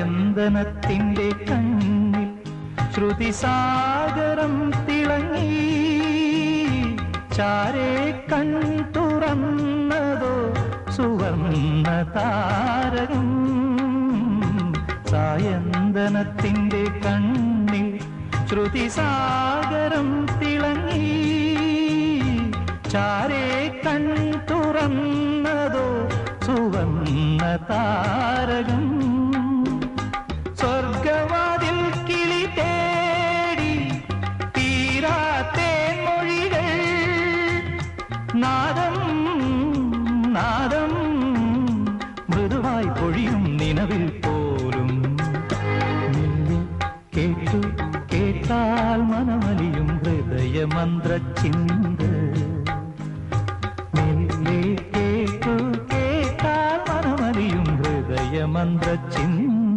ചന്ദനത്തിന്റെ കണ്ണിൽ ശ്രുതിസാഗരം തിളങ്ങി. ചാരേ കൺ തുറന്നതോ സുവർണ താരകം. സായന്തനത്തിന്റെ കണ്ണിൽ ശ്രുതിസാഗരം തിളങ്ങി. ചാരേ കൺ തുറന്നതോ സുവർണ താരകം. நாதம் நாதம் மிருதுவாய் பொழியும் நினவில் போலும். கேட்டு கேட்டால் மனமலியும் ஹிருதய மந்திர சிந்து. கேட்டு கேட்டால் மனமலியும் ஹிருதய மந்திர சிந்து.